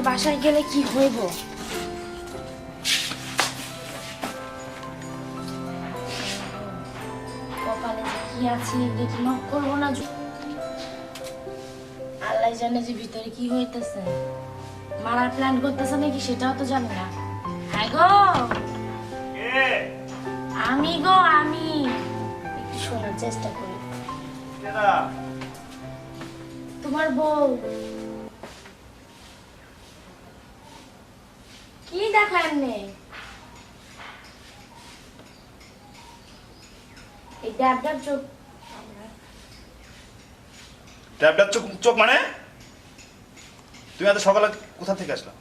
যে বাসায় গেলে কি হইব? কপালে কি আছে দেখি নক করব না আল্লাহ জানে যে ভিতরে কি হইতেছে। মারার প্ল্যান করতেছে নাকি সেটাও তো জানি না। হ্যাঁ গো। আমি গো আমি। একটু শোনার চেষ্টা করি। তোমার বউ। কি দেখার নেই? এই চোখ। চোখ চোখ মানে? তুমি এত সকালে কোথা থেকে আসলা?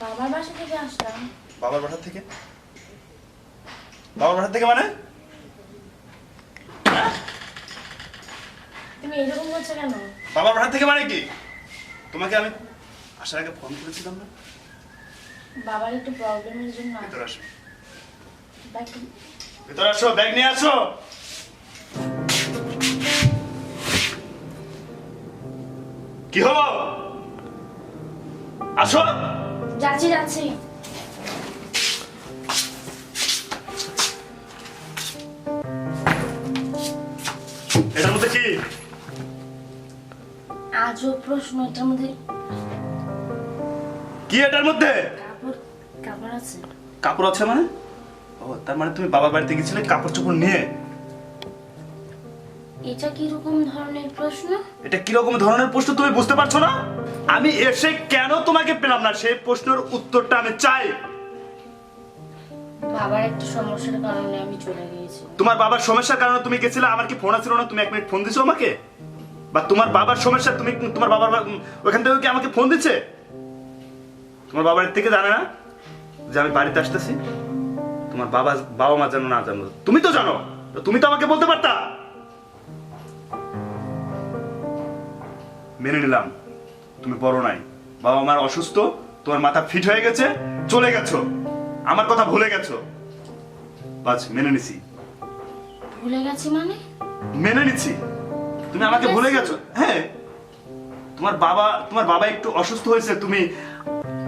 বাবার বাসা থেকে আসলাম। বাবার বাসা থেকে? বাবার বাসা থেকে মানে? তুমি এরকম করছ কেন? বাবার বাসা থেকে মানে কি? তোমাকে আমি আসার আগে ফোন করেছিলাম না? বাবার একটু প্রবলেমের জন্য ভিতরে আসো। ভিতরে আসো ব্যাগ নিয়ে আসো। কি হলো? আসো। যাচ্ছি যাচ্ছি। এটার মধ্যে কি? আজও প্রশ্ন এটার মধ্যে কি এটার মধ্যে? আছে। কাপড় আছে মানে? ও তার মানে তুমি বাবার বাড়িতে গেছিলে কাপড় চোপড় নিয়ে? এটা কি রকম ধরনের প্রশ্ন? এটা কীরকম ধরনের প্রশ্ন তুমি বুঝতে পারছ না? আমি এসে কেন তোমাকে পেলাম না? সেই প্রশ্নের উত্তরটা আমি চাই। বাবার একটা সমস্যার কারণে আমি চলে গিয়েছি। তোমার বাবার সমস্যার কারণে তুমি গেছিলে? আমার কি ফোন আছিল না? তুমি এক মিনিট ফোন দিছো আমাকে? বা তোমার বাবার সমস্যা তুমি তোমার বাবার ওখান থেকে কি আমাকে ফোন দিচ্ছে তোমার বাবার থেকে জানে না? যে আমি বাড়িতে আসতেছি তোমার বাবা বাবা মা জানো না জানো। তুমি তো জানো তুমি তো আমাকে বলতে পারতা। মেনে নিলাম তুমি বড় নাই। বাবা মার অসুস্থ তোমার মাথা ফিট হয়ে গেছে চলে গেছো। আমার কথা ভুলে গেছো। বাস মেনে নিছি। ভুলে গেছি মানে? মেনে নিচ্ছি তুমি আমাকে ভুলে গেছো। হ্যাঁ। তোমার বাবা তোমার বাবা একটু অসুস্থ হয়েছে তুমি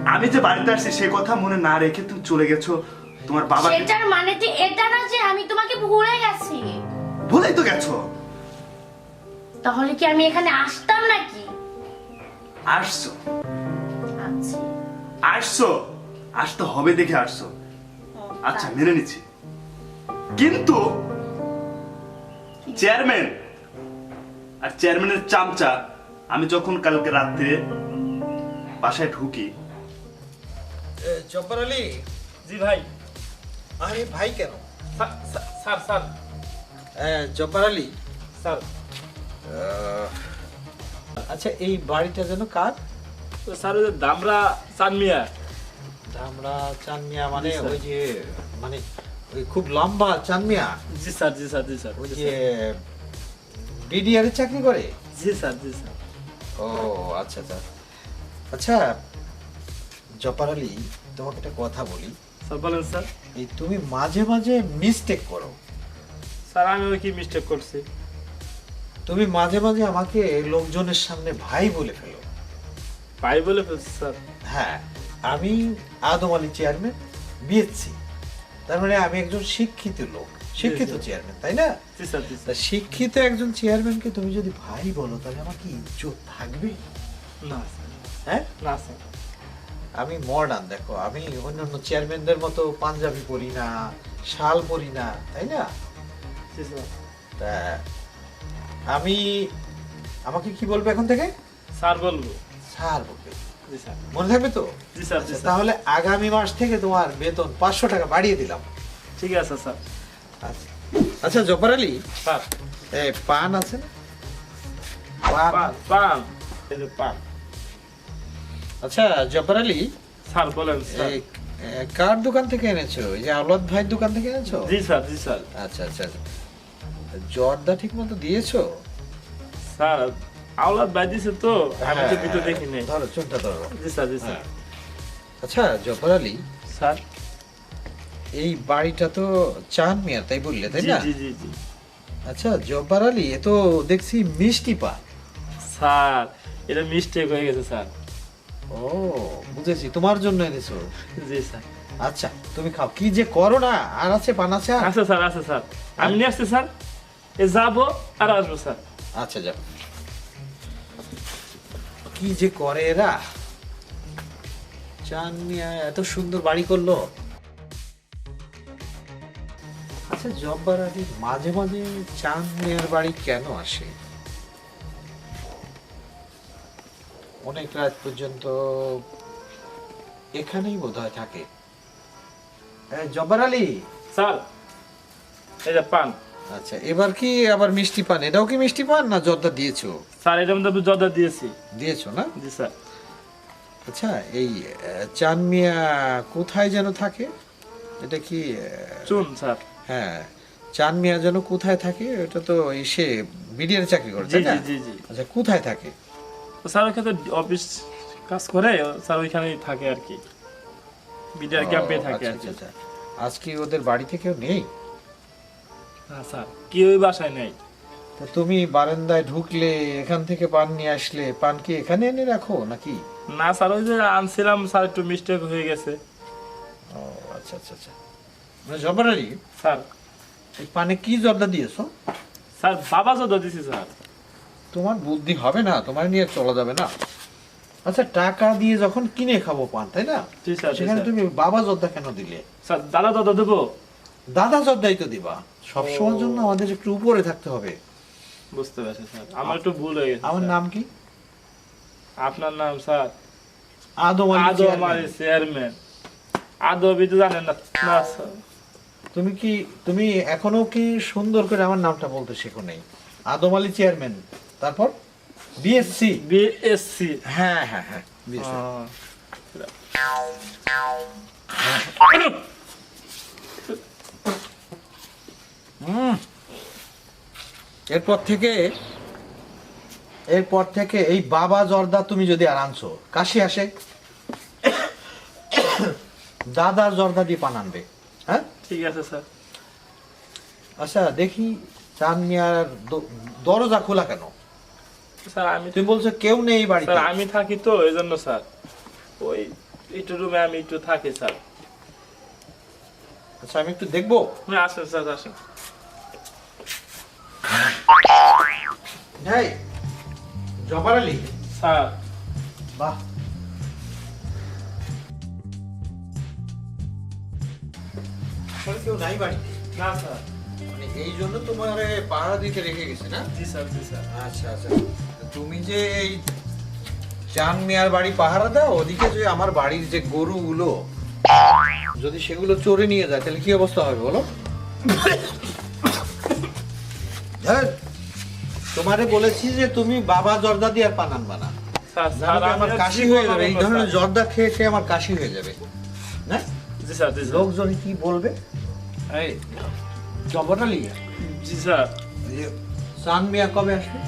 আমি যে বাড়িতে আসছি সে কথা মনে না রেখে তুমি চলে গেছো। তোমার বাবা সেটার মানে তো এটা না যে আমি তোমাকে ভুলে গেছি। ভুলেই তো গেছো। তাহলে কি আমি এখানে আসতাম নাকি? আসছো। আচ্ছা। আসছো। আসতে হবে দেখে আসছো। আচ্ছা মেনে নিচ্ছি। কিন্তু চেয়ারম্যান আর চেয়ারম্যানের চামচা আমি যখন কালকে রাত্রে বাসায় ঢুকি জব্বার আলী? জি ভাই। আরে ভাই কেন? Sir sir, sir. Sir Jabbar Ali? Sir. আচ্ছা এই বাড়িটা যেন কার? স্যার ওই যে দামরা চানমিয়া। ধামরা চানমিয়া মানে ওই যে মানে ওই খুব লম্বা চানমিয়া? জি স্যার জি স্যার জি স্যার। ওই যে স্যার। বিডিআর চাকরি করে? জি স্যার জি স্যার। ও আচ্ছা আচ্ছা আচ্ছা জব্বার আলী তোমাকে একটা কথা বলি। স্যার বলেন স্যার। এই তুমি মাঝে মাঝে মিস্টেক করো। স্যার আমি ওই কি মিস্টেক করছি? তুমি মাঝে মাঝে আমাকে লোকজনের সামনে ভাই বলে ফেলো। ভাই বলে ফেলছি স্যার। হ্যাঁ আমি আদম আলী চেয়ারম্যান বিএসসি তার মানে আমি একজন শিক্ষিত লোক শিক্ষিত। চেয়ারম্যান তাই না? তা স্যার শিক্ষিত একজন চেয়ারম্যানকে তুমি যদি ভাই বলো তাহলে আমার কি ইজ্জত থাকবে? না স্যার। হ্যাঁ? না স্যার। আমি মডার্ন দেখো আমি অন্যান্য চেয়ারম্যানদের মতো পাঞ্জাবি পরি না শাল পরি না তাই না? তা আমি আমাকে কি বলবে এখন থেকে? স্যার বলব। স্যার বলবে। মনে থাকবে তো? জি স্যার জি আচ্ছা, তাহলে আগামী মাস থেকে তোমার বেতন পাঁচশো টাকা বাড়িয়ে দিলাম। ঠিক আছে স্যার। আচ্ছা। আচ্ছা জব্বার আলী? স্যার। পান আছে? না? পান পান। পান। এই যে পান। আচ্ছা জব্বার আলী স্যার বলেন স্যার। কার দোকান থেকে এনেছো? এই যে আওলাদ ভাইয়ের দোকান থেকে এনেছো? জি স্যার জি স্যার। আচ্ছা আচ্ছা আচ্ছা। জর্দা ঠিক মতো দিয়েছ? স্যার আওলাদ ভাই দিছে তো আমি তো হ্যাঁ, ভিতরে দেখি নাই। ধরো চোনটা ধরো। জি স্যার জি স্যার। হ্যাঁ। আচ্ছা জব্বার আলী স্যার। এই বাড়িটা তো চান মিয়া তাই বললে তাই না? জি জি জি আচ্ছা জব্বার আলী এ তো দেখছি মিষ্টি পা স্যার এটা মিস্টেক হয়ে গেছে স্যার। ও বুঝেছি। তোমার জন্য এনেছো? জি স্যার। আচ্ছা তুমি খাও। কি যে করো না? আর আছে পান আছে আর? আছে স্যার আছে স্যার। আমি নিয়ে আসছি স্যার। এ যাব আর আসব স্যার। আচ্ছা যাও। কি যে করে এরা? চান এত সুন্দর বাড়ি করল। আচ্ছা জব্বার আলী মাঝে মাঝে চান মিয়ার বাড়ি কেন আসে? অনেক রাত পর্যন্ত এখানেই বোধহয় থাকে। এই, জব্বার আলী? স্যার এই যে পান। আচ্ছা এবার কি আবার মিষ্টি পান? এটাও কি মিষ্টি পান না জর্দা দিয়েছ? স্যার মধ্যে আমি জর্দা দিয়েছি। দিয়েছ না? জি স্যার। আচ্ছা এই আহ, চান মিয়া কোথায় যেন থাকে? এটা কি চুন স্যার। হ্যাঁ চান মিয়া যেন কোথায় থাকে এটা তো সে বিডিআর চাকরি করে তাই না? জি জি জি। আচ্ছা কোথায় থাকে? তো স্যার ওখানে তো অফিস কাজ করে স্যার ওইখানেই থাকে আর কি। বিডিআর ক্যাম্পে থাকে আচ্ছা, আর কি। আচ্ছা, আচ্ছা। আজকে ওদের বাড়িতে কেউ নেই? হ্যাঁ স্যার কেউই বাসায় নেই। তা তুমি বারান্দায় ঢুকলে এখান থেকে পান নিয়ে আসলে পান কি এখানে এনে রাখো নাকি? না স্যার ওই যে আনছিলাম স্যার একটু মিস্টেক হয়ে গেছে। ও আচ্ছা আচ্ছা আচ্ছা। মানে জব্বার স্যার। এই পানে কি জর্দা দিয়েছ? স্যার বাবা জর্দা দিছি স্যার। তোমার বুদ্ধি হবে না তোমার নিয়ে চলা যাবে না। আচ্ছা টাকা দিয়ে যখন কিনে খাব পান তাই না? সেখানে তুমি বাবা জর্দা কেন দিলে? স্যার দাদা জর্দা দেবো। দাদা জর্দাই তো দিবা। সবসময়ের জন্য আমাদের একটু উপরে থাকতে হবে। বুঝতে পারছি স্যার। আমার একটু ভুল হয়ে গেছে আমার নাম কি? আপনার নাম স্যার? আদম আদম আলী চেয়ারম্যান। আদবই তো জানেন না না স্যার। তুমি কি তুমি এখনও কি সুন্দর করে আমার নামটা বলতে শেখো নেই? আদম আলী চেয়ারম্যান। তারপর বিএসসি বিএসসি হ্যাঁ হ্যাঁ হ্যাঁ। এরপর থেকে এরপর থেকে এই বাবা জর্দা তুমি যদি আর আনছো কাশি আসে। দাদা জর্দা দিয়ে পান আনবে হ্যাঁ? ঠিক আছে স্যার। আচ্ছা দেখি চান মিয়ার দরজা খোলা কেন? স্যার আমি তুমি বলছো কেউ নেই বাড়িতে। স্যার আমি থাকি তো এই জন্য স্যার। ওই একটু রুমে আমি একটু থাকি স্যার। আচ্ছা আমি একটু দেখব? আসেন স্যার আসেন। হ্যাঁ জবার আলী। স্যার। বাহ। কেউ নাই বাড়িতে? না স্যার। মানে এই জন্য তোমার পাহারা দিতে রেখে গেছে না? জি স্যার জি স্যার। আচ্ছা আচ্ছা। তুমি যে এই চান মিয়ার বাড়ি পাহারা দাও ওদিকে যে আমার বাড়ির যে গরুগুলো যদি সেগুলো চোরে নিয়ে যায় তাহলে কি অবস্থা হবে বলো? তোমারে বলেছি যে তুমি বাবা জর্দা দিয়ে আর পান আনবা না। স্যার নাহলে স্যার আমার কাশি হয়ে যাবে? এই ধরনের জর্দা খেয়ে খেয়ে আমার কাশি হয়ে যাবে। না? লোকজন কি বলবে? এই জবরালি জি স্যার। সান মিয়া কবে আসবে?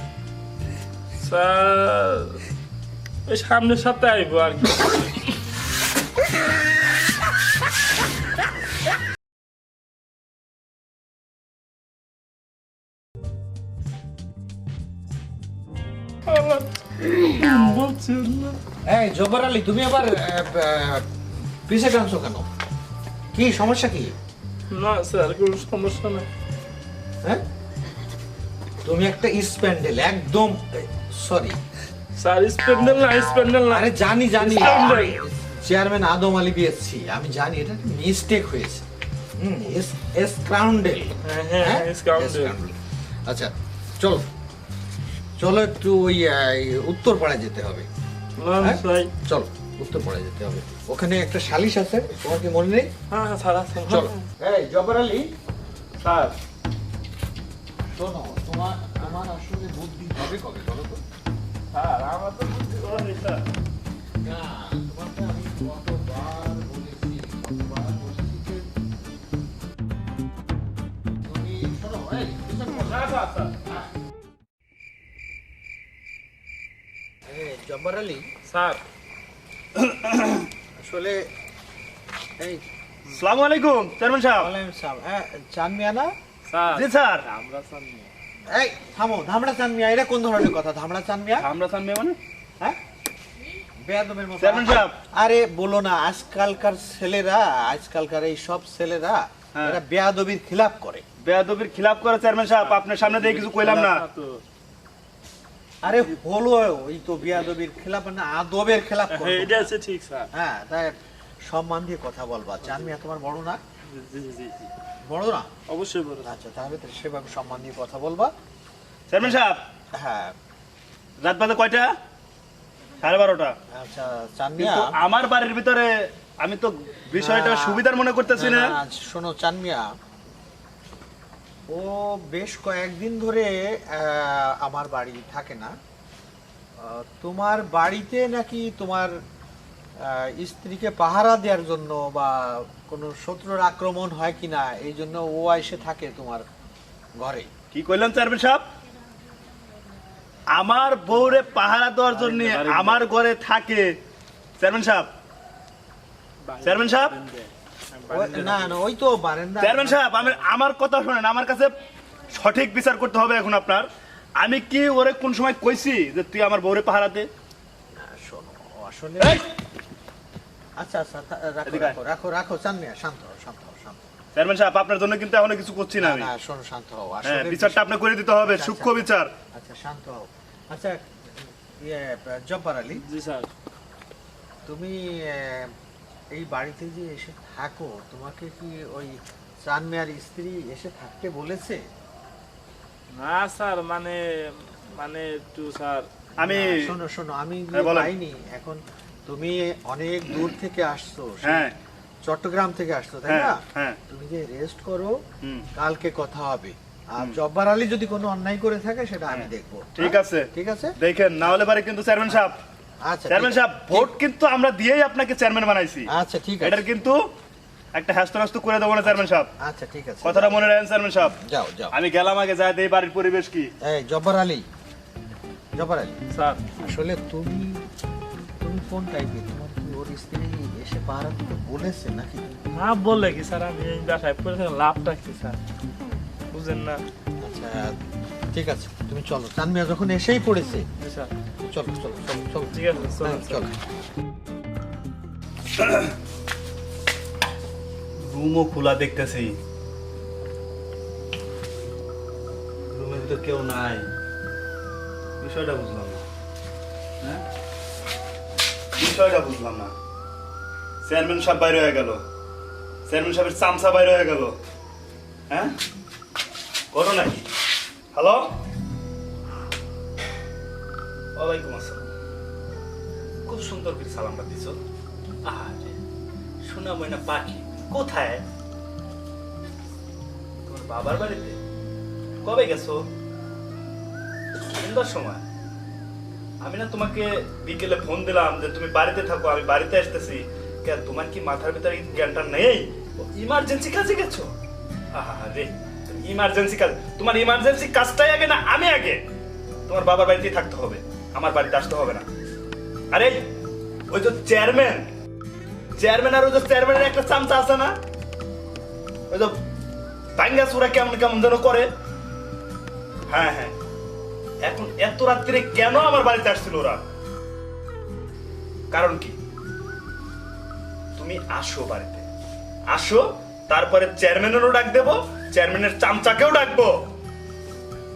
ওই সামনের সপ্তাহে আইবো আর কি। এই জব্বার আলী তুমি আবার পিছে টানছো কেন? কি সমস্যা কি? না স্যার কোনো সমস্যা নাই। হ্যাঁ? তুমি একটা স্প্যান্ডেল একদম। সরি স্যার না না আরে জানি জানি। চেয়ারম্যান আদম আলী বিএসসি আমি জানি এটা মিস্টেক হয়েছে। এস এস ক্রাউন্ডেল হ্যাঁ হ্যাঁ স্কাউন্ডেল আচ্ছা চলো। চলো একটু ওই উত্তর পাড়ায় যেতে হবে। হ্যাঁ? চলো উত্তর পাড়ায় যেতে হবে। ওখানে একটা সালিশ আছে তোমার কি মনে নেই? হ্যাঁ হ্যাঁ, স্যার চলো। এই জব্বার আলী। স্যার। শোনো তোমার আমার আসলে বুদ্ধি হবে কবে বলো তো? জব্বার আলী? স্যার। আসলে এই সালাম আলাইকুম চেয়ারম্যান সাহেব। ওয়ালাইকুম সালাম। হ্যাঁ চান মিয়া না? স্যার। জি স্যার। আমরা স্যার নিয়ে এই থামো ধামড়া চান মিয়া এটা কোন ধরনের কথা? ধামড়া চান মিয়া? আমরা স্যার নিয়ে মানে? হ্যাঁ? বেয়াদবের মতো। আরে বলো না আজকালকার ছেলেরা আজকালকার এই সব ছেলেরা হ্যাঁ। এরা বেয়াদবির খিলাপ করে। বেয়াদবির খিলাপ করে চেয়ারম্যান সাহেব আপনার সামনে দিয়ে কিছু কইলাম না। তো আরে হলো ওই তো বেয়াদবির খিলাপ না আদবের খিলাপ। হ্যাঁ, এটা আছে ঠিক স্যার। হ্যাঁ তাই সম্মান দিয়ে কথা বলবা। চান মিয়া তোমার বড় না? জি জি জি জি। বড় না অবশ্যই বড় আচ্ছা তাহলে সেভাবে সম্মান দিয়ে কথা বলবা। চেয়ারম্যান সাহেব হ্যাঁ। রাত বাজে কয়টা? সাড়ে বারোটা। আচ্ছা আমার বাড়ির ভিতরে আমি তো বিষয়টা সুবিধার মনে করতেছি না। শোনো চান মিয়া ও বেশ কয়েকদিন ধরে আমার বাড়ি থাকে না। তোমার বাড়িতে নাকি তোমার স্ত্রীকে পাহারা দেওয়ার জন্য বা কোনো শত্রুর আক্রমণ হয় কিনা এই জন্য ও এসে থাকে তোমার ঘরে। কি কইলেন চেয়ারম্যান সাহেব? আমার বউরে পাহারা দেওয়ার জন্য আমার ঘরে থাকে। চেয়ারম্যান সাহেব। চেয়ারম্যান সাহেব? না না ওই তো বারেন্দা। চেয়ারম্যান সাহেব আমি আমার কথা শুনেন আমার কাছে সঠিক বিচার করতে হবে এখন আপনার। আমি কি ওরে কোন সময় কইছি যে তুই আমার বউরে পাহারা দে? না, শোনো আসলে! আচ্ছা আচ্ছা রাখো রাখো রাখো রাখো চান মিয়া শান্ত হও শান্ত হও শান্ত চেয়ারম্যান সাহেব আপনার জন্য কিন্তু এখনও কিছু করছি না না আমি। না শোনো শান্ত হও হ্যাঁ আসলে বিচারটা আপনি করে দিতে হবে আচ্ছা, সূক্ষ্ম আচ্ছা। বিচার। আচ্ছা শান্ত হও। আচ্ছা ইয়ে জব্বার আলী। জি স্যার। তুমি এই বাড়িতে যে এসে থাকো তোমাকে কি ওই চান মেয়ার স্ত্রী এসে থাকতে বলেছে? না স্যার মানে মানে একটু স্যার। আমি শোনো শোনো আমি হ্যাঁ, পাইনি এখন তুমি অনেক দূর থেকে আসছো হ্যাঁ। চট্টগ্রাম থেকে আসছো তাই হ্যাঁ না? হ্যাঁ। তুমি যে রেস্ট করো কালকে কথা হবে। আর জব্বার আলী যদি কোনো অন্যায় করে থাকে সেটা আমি হ্যাঁ। দেখব। ঠিক? আছে। ঠিক আছে? দেখেন না হলে পারে কিন্তু চেয়ারম্যান সাহেব। আচ্ছা চেয়ারম্যান সাহেব ভোট কিন্তু আমরা দিয়েই আপনাকে চেয়ারম্যান বানাইছি। আচ্ছা ঠিক আছে। এটার কিন্তু একটা হ্যাস্ত করে দেবো না চেয়ারম্যান সাহেব। আচ্ছা ঠিক আছে। কথাটা মনে রাখেন চেয়ারম্যান সাহেব। যাও যাও। আমি গেলাম আগে যাই এই বাড়ির পরিবেশ কি? এই জব্বার আলী। জব্বার আলী। স্যার। আসলে তুমি কোন টাইপের তোমার কি ওর স্ত্রী এসে পাহারা দিতে বলেছে নাকি? না বললে কি স্যার? আমি এই বাসায় পড়ে লাভটা কি স্যার? বুঝেন না। আচ্ছা ঠিক আছে তুমি চলো। চানমিয়া যখন এসেই পড়েছে স্যার। চলো চলো চলো চলো। ঠিক আছে হ্যাঁ, চলো। রুমও খোলা দেখতেছি। রুমের ভিতর কেউ নাই। বিষয়টা বুঝলাম না। হ্যাঁ? বিষয়টা বুঝলাম না। চেয়ারম্যান সাহেব বাইরে হয়ে গেল। চেয়ারম্যান সাহেবের চামচা বাইরে হয়ে গেল। হ্যাঁ? করো নাকি হ্যালো? ওয়ালাইকুম আসসালাম। খুব সুন্দর করে সালামটা দিছ। আরে শোনা ময়না পাখি, কোথায়? তোমার বাবার বাড়িতে? কবে গেছো? সন্ধ্যার সময়। আমি না তোমাকে বিকেলে ফোন দিলাম যে তুমি বাড়িতে থাকো, আমি বাড়িতে আসতেছি। কেন, তোমার কি মাথার ভিতরে জ্ঞানটা নেই? ইমার্জেন্সি কাজে গেছো? আরে ইমার্জেন্সি কাজ তোমার ইমার্জেন্সি কাজটাই আগে না, আমি আগে? তোমার বাবার বাড়িতেই থাকতে হবে, আমার বাড়িতে আসতে হবে না। আরে, ওই যে চেয়ারম্যান চেয়ারম্যান আর ওই যে চেয়ারম্যানের একটা চামচা আছে না? ওই যে বাঙ্গা চূড়া কেমন কেমন যেন করে। হ্যাঁ হ্যাঁ। এখন এত রাত্রে কেন আমার বাড়িতে আসছিল ওরা? কারণ কি? তুমি আসো বাড়িতে। আসো, তারপরে চেয়ারম্যানেরও ডাক দেবো, চেয়ারম্যানের চামচাকেও ডাকবো।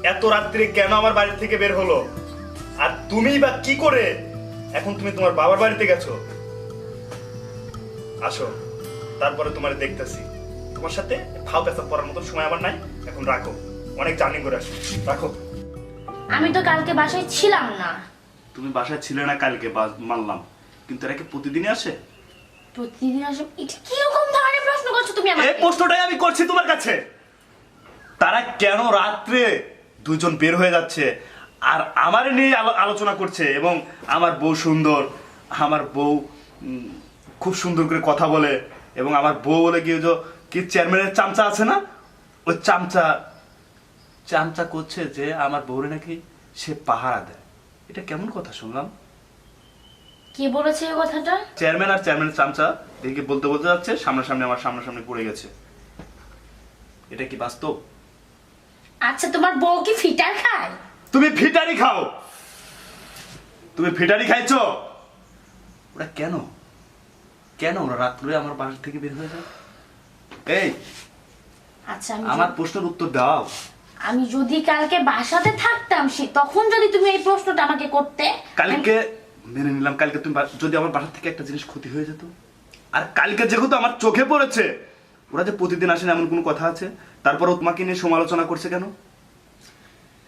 এত রাত্রে কেন আমার বাড়ি থেকে বের হলো? আর তুমি বা কি করে? এখন তুমি তোমার বাবার বাড়িতে গেছো। আসো, তারপরে তোমার দেখতেছি। তোমার সাথে খাও পেশা পড়ার মতো সময় আমার নাই। এখন রাখো। অনেক জার্নি করে আসো। রাখো। আমি তো কালকে বাসায় ছিলাম না। তুমি বাসায় ছিলে না কালকে বা- মানলাম। কিন্তু এরা কি প্রতিদিনই আসে? প্রতিদিন আসে? এটা কীরকম ধরনের প্রশ্ন করছ তুমি আমাকে? এই প্রশ্নটাই আমি করছি তোমার কাছে। তারা কেন রাত্রে দুজন বের হয়ে যাচ্ছে? আর আমার নিয়ে আলো- আলোচনা করছে এবং আমার বউ সুন্দর আমার বউ উম, খুব সুন্দর করে কথা বলে এবং আমার বউ বলে কি যে কি চেয়ারম্যানের চামচা আছে না? ওই চামচা চামচা করছে যে আমার বউরে নাকি সে পাহারা দেয়। এটা কেমন কথা শুনলাম? কে বলেছে এই কথাটা? চেয়ারম্যান আর চেয়ারম্যানের চামচা এদিকে বলতে বলতে যাচ্ছে সামনাসামনি আমার সামনাসামনি পড়ে গেছে। এটা কি বাস্তব? আচ্ছা তোমার বউ কি ফিটার খায়? তুমি ফিটারি খাও। তুমি ফিটারি খাইছো? ওরা কেন? কেন ওরা রাত্রে আমার বাসা থেকে বের হয়ে যায়? এই আচ্ছা আমার প্রশ্নের উত্তর দাও। আমি যদি কালকে বাসাতে থাকতাম সে তখন যদি তুমি এই প্রশ্নটা আমাকে করতে কালকে মেনে নিলাম কালকে তুমি যদি আমার বাসা থেকে একটা জিনিস ক্ষতি হয়ে যেত। আর কালকে যেহেতু আমার চোখে পড়েছে ওরা যে প্রতিদিন আসেন এমন কোনো কথা আছে? তারপরও তোমাকে নিয়ে সমালোচনা করছে কেন?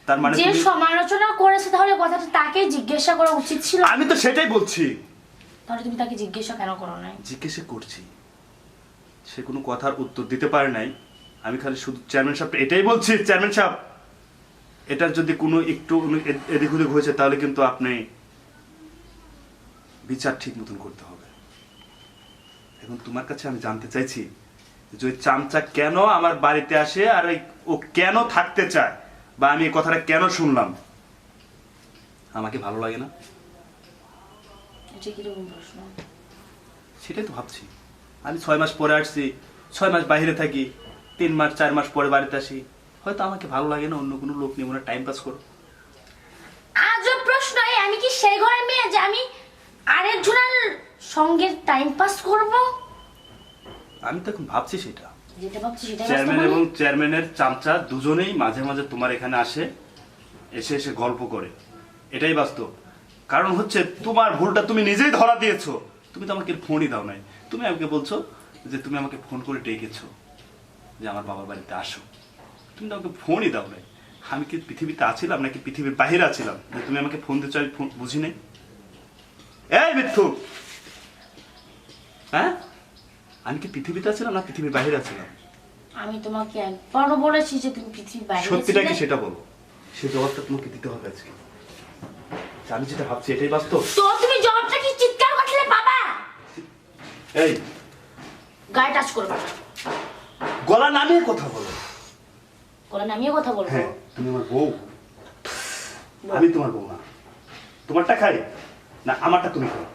তার মানে যে সমালোচনা করেছে তাহলে কথাটা তাকে জিজ্ঞাসা করা উচিত ছিল। আমি তো সেটাই বলছি। তাহলে তুমি তাকে জিজ্ঞাসা কেন করো নাই? জিজ্ঞেসে করছি। সে কোনো কথার উত্তর দিতে পারে নাই। আমি খালি শুধু চেয়ারম্যান সাহেব এটাই বলছি চেয়ারম্যান সাহেব এটার যদি কোনো একটু এদিক ওদিক হয়েছে তাহলে কিন্তু আপনি বিচার ঠিক মতন করতে হবে। এখন তোমার কাছে আমি জানতে চাইছি যে ওই চামচা কেন আমার বাড়িতে আসে আর ওই ও কেন থাকতে চায় বা আমি এই কথাটা কেন শুনলাম? আমাকে ভালো লাগে না? এটা সেটাই তো ভাবছি। আমি ছয় মাস পরে আসছি ছয় মাস বাইরে থাকি তিন মাস চার মাস পরে বাড়িতে আসি। হয়তো আমাকে ভালো লাগে না অন্য কোনো লোক নিয়ে মনে টাইম পাস করো আজব প্রশ্ন এই আমি কি সেই ঘরের মেয়ে যে আমি আরেকজনের সঙ্গে টাইম পাস করব? আমি তো এখন ভাবছি সেটা। চেয়ারম্যান এবং চেয়ারম্যানের চামচা দুজনেই মাঝে মাঝে তোমার এখানে আসে এসে এসে গল্প করে। এটাই বাস্তব। কারণ হচ্ছে তোমার ভুলটা তুমি নিজেই ধরা দিয়েছ। তুমি তো আমাকে ফোনই দাও নাই। তুমি আমাকে বলছো যে তুমি আমাকে ফোন করে ডেকেছো। যে আমার বাবার বাড়িতে আসো। তুমি তো আমাকে ফোনই দাও নাই আমি কি পৃথিবীতে আছিলাম নাকি পৃথিবীর বাইরে আছিলাম? যে তুমি আমাকে ফোন দিচ্ছ আমি ফোন বুঝি নাই। এই মিথ্যু! হ্যাঁ? আমি কি পৃথিবীতে আছিলাম না পৃথিবীর বাইরে আছিলাম? আমি তোমাকে একবারও বলেছি যে তুমি পৃথিবীর বাইরে সত্যিটা কি সেটা বলো? সে জবাবটা তোমাকে দিতে হবে আজকে। আমি যেটা ভাবছি এটাই বাস্তব। তো তুমি জবাবটা কি চিৎকার করছিলে বাবা? এই! গায়ে টাচ করবে না। গলা নামিয়ে কথা বলো। বলে নামিয়ে কথা বলব? হ্যাঁ তুমি আমার বউ। আমি তোমার বউ না। তোমারটা খাই? না আমারটা তুমি খাও।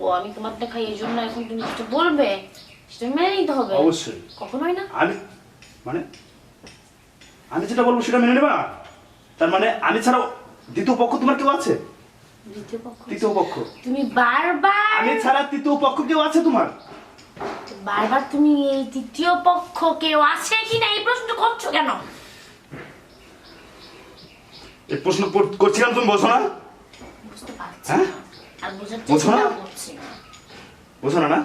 ও আমি তোমারটা খাই এই জন্য এখন তুমি যেটা বলবে? সেটা মেনে নিতে হবে। অবশ্যই। কখনোই না। আমি মানে আমি যেটা বলব সেটা মেনে নেবা? তার মানে আমি ছাড়াও দ্বিতীয় পক্ষ তোমার কেউ আছে? দ্বিতীয় পক্ষ? তৃতীয় পক্ষ। তুমি বারবার আমি ছাড়া তৃতীয় পক্ষ কেউ আছে তোমার? বারবার তুমি এই তৃতীয় পক্ষ কেউ আছে কিনা এই প্রশ্ন করছ কেন? এই প্রশ্ন তুমি? বোঝো না। বুঝতে পারছি হ্যাঁ? আর বোঝো না? বোঝো না না।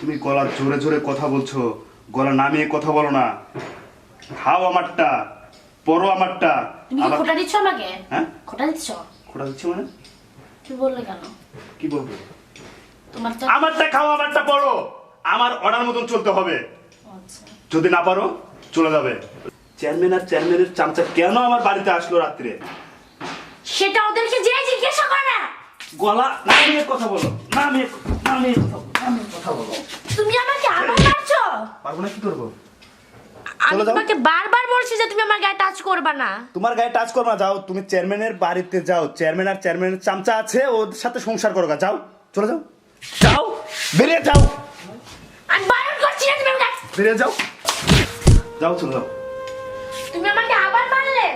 তুমি গলা জোরে জোরে কথা বলছো। গলা নামিয়ে কথা বলো না। খাও আমারটা পরো আমারটা। তুমি কি খোটা দিচ্ছ আমাকে? হ্যাঁ? খোটা দিচ্ছ? খোটা দিচ্ছি মানে? তুমি বললে কেন? কি বলব? আমারটা খাও আমারটা পড়ো। আমার অর্ডার মতন চলতে হবে। আচ্ছা। যদি না পারো চলে যাবে। চেয়ারম্যান আর চেয়ারম্যানের চামচা কেন আমার বাড়িতে আসলো রাত্রে? সেটা ওদেরকে যে জিজ্ঞাসা করে। গলা নামিয়ে কথা বলো নামিয়ে নামিয়ে কথা বলো নামিয়ে কথা বলো তুমি আমাকে আবার মারছো? পারব না কি করব? আমি তোমাকে বারবার বলছি যে তুমি আমার গায়ে টাচ করবে না। তোমার গায়ে টাচ করো না যাও তুমি চেয়ারম্যানের বাড়িতে যাও। চেয়ারম্যান আর চেয়ারম্যানের চামচা আছে ওর সাথে সংসার করো যাও চলে যাও। যাও বেরিয়ে যাও। আমি বারণ করছি না তুমি আমাকে বেরিয়ে যাও। যাও চলে যাও। তুমি আমাকে আবার মারলে?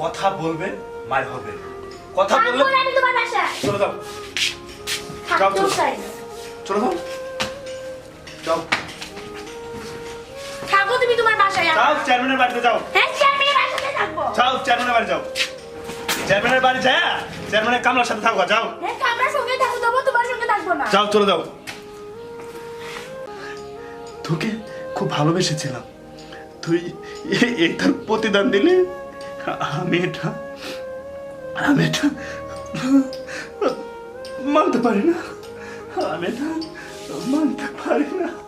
কথা বলবে মার হবে। কথা বললে আমি তোমার বাসায়। চলে যাও। থাকতেও চলো। চাই না। চলে যাও। যাও। থাকো তুমি তোমার বাসায় যাও। চেয়ারম্যানের বাড়িতে যাও। হ্যাঁ চেয়ারম্যানের বাসাতে থাকব। যাও চেয়ারম্যানের বাড়ি যাও। চেয়ারম্যানের বাড়ি যায় চেয়ারম্যানের কামলার সাথে থাকো যাও। হ্যাঁ কামরার সঙ্গে থাকো। তবু থাকব না। যাও, চলে যাও। তোকে খুব ভালোবেসেছিলাম। তুই এটার প্রতিদান দিলে। আমি এটা আমি এটা মানতে পারি না। আমি এটা মানতে পারি না।